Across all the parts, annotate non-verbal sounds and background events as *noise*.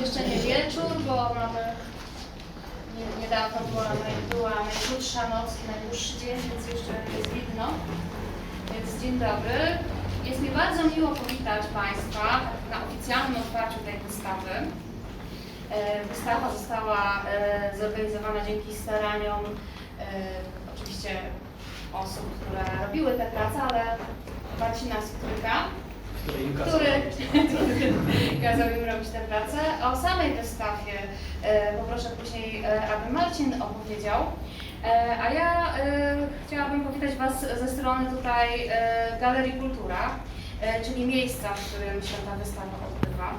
Jeszcze nie wieczór, bo mamy nie- niedawno była, była najkrótsza noc i najdłuższy dzień, więc jeszcze jest widno. Więc dzień dobry. Jest mi bardzo miło powitać Państwa na oficjalnym otwarciu tej wystawy. E, Wystawa została e, zorganizowana dzięki staraniom e, oczywiście osób, które robiły tę pracę, ale Marcina Skryka, który, *laughs* kazał im robić tę pracę. O samej wystawie e, poproszę później, e, aby Marcin opowiedział. E, a ja chciałabym powitać Was ze strony tutaj Galerii Kultura, czyli miejsca, w którym się ta wystawa odbywa.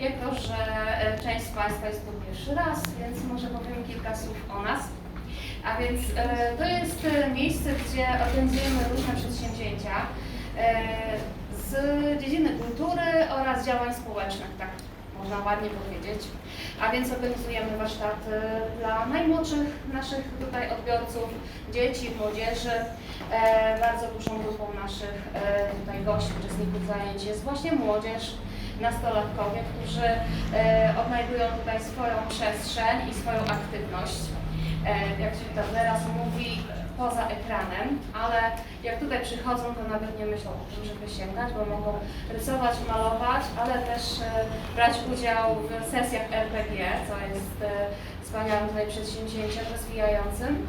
Jako, że część z Państwa jest tu pierwszy raz, więc może powiem kilka słów o nas. A więc to jest miejsce, gdzie organizujemy różne przedsięwzięcia działań społecznych, tak można ładnie powiedzieć. A więc organizujemy warsztaty dla najmłodszych naszych tutaj odbiorców, dzieci, młodzieży. E, bardzo dużą grupą naszych e, tutaj gości, uczestników zajęć jest właśnie młodzież, nastolatkowie, którzy e, odnajdują tutaj swoją przestrzeń i swoją aktywność. Jak się to teraz mówi, poza ekranem, ale jak tutaj przychodzą, to nawet nie myślą o tym, żeby sięgać, bo mogą rysować, malować, ale też e, brać udział w sesjach RPG, co jest e, wspaniałym tutaj przedsięwzięciem rozwijającym.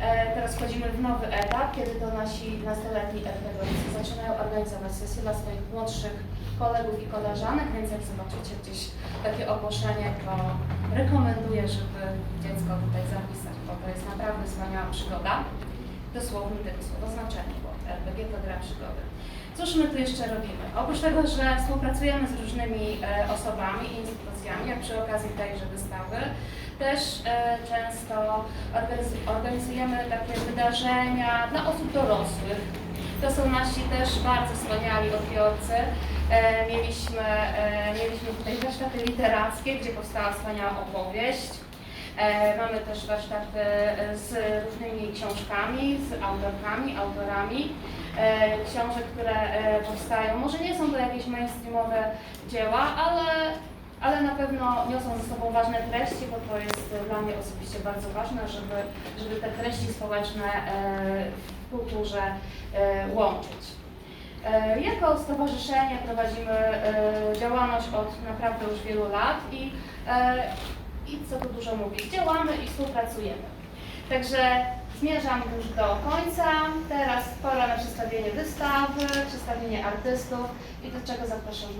E, Teraz wchodzimy w nowy etap, kiedy to nasi nastoletni RPGowcy zaczynają organizować sesje dla swoich młodszych kolegów i koleżanek, więc jak zobaczycie gdzieś takie ogłoszenie, to rekomenduję, żeby dziecko tutaj zapisać, bo to jest naprawdę wspaniała przygoda. Dosłownie tego słowa znaczeniu, bo RPG to gra przygody. Cóż my tu jeszcze robimy? Oprócz tego, że współpracujemy z różnymi e, osobami i instytucjami, jak przy okazji tejże wystawy, też e, często organiz- organizujemy takie wydarzenia dla osób dorosłych. To są nasi też bardzo wspaniali odbiorcy. E, mieliśmy, mieliśmy tutaj warsztaty literackie, gdzie powstała wspaniała opowieść. E, mamy też warsztaty e, z różnymi książkami, z autorkami, autorami. E, książek, które e, powstają. Może nie są to jakieś mainstreamowe dzieła, ale, ale na pewno niosą ze sobą ważne treści, bo to jest dla mnie osobiście bardzo ważne, żeby, żeby te treści społeczne e, w kulturze e, łączyć. E, Jako stowarzyszenie prowadzimy e, działalność od naprawdę już wielu lat i, e, i co tu dużo mówić, działamy i współpracujemy. Także zmierzam już do końca. Teraz pora na przedstawienie wystawy, przedstawienie artystów i do czego zapraszam